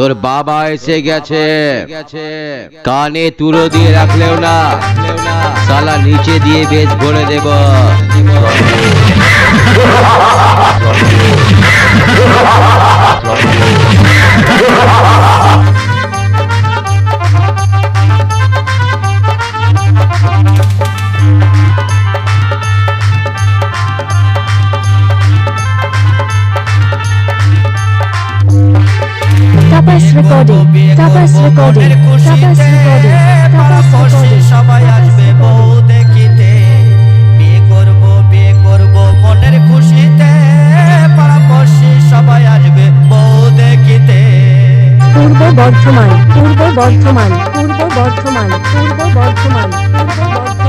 তোর বাবা এসে গেছে। কানে তুলো দিয়ে রাখলেও না। সালা নিচে দিয়ে বেশ ভরে দেব। Tapas recording. Tapas recording. Tapas recording. Tapas recording. সবাই আসবে বউ দেখিতে বিয়ে করব বিয়ে করব মনের খুশিতে পাড়াপড়শি সবাই আসবে বউ দেখিতে পূর্ব বর্ধমান পূর্ব বর্ধমান পূর্ব বর্ধমান পূর্ব বর্ধমান পূর্ব বর্ধমান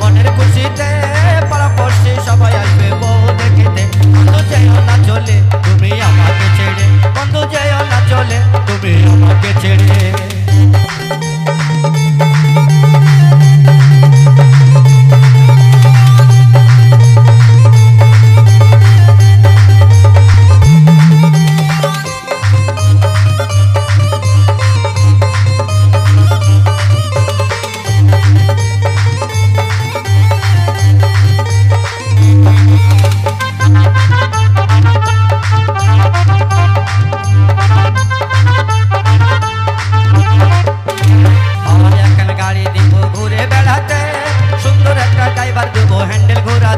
মনের খুশিতে পাড়াপড়শি সবাই আসবে বউ দেখিতে। বন্ধু যেও না চলে তুমি আমাকে ছেড়ে।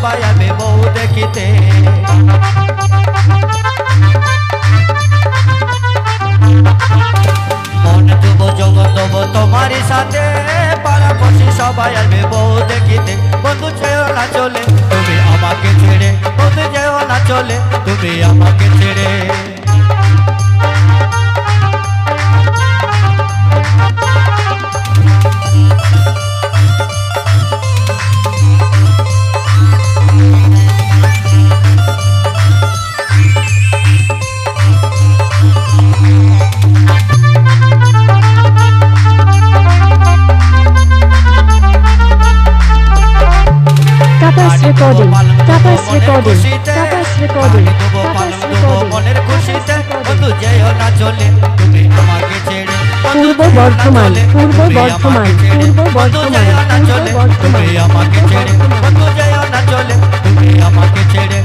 সবাই আমি বউ দেখিতে। মন দেবো যবন দেবো তোমারই সাথে। পাড়া বসে সবাই আমি বউ দেখিতে। বন্ধু যেও না চলে, তুমি আমাকে ছেড়ে। বন্ধু যেও না চলে, তুমি আমাকে ছেড়ে। তুমি দেবো পালন দেবো মনের খুশিতে বন্ধু যেও না চলে তুমি তোমাকে ছেড়ে পূর্ব বর্ধমান পূর্ব বর্ধমান পূর্ব বর্ধমান পূর্ব বর্ধমান। আমাকে ছেড়ে, বন্ধু যেও না চলে, তুমি আমাকে ছেড়ে।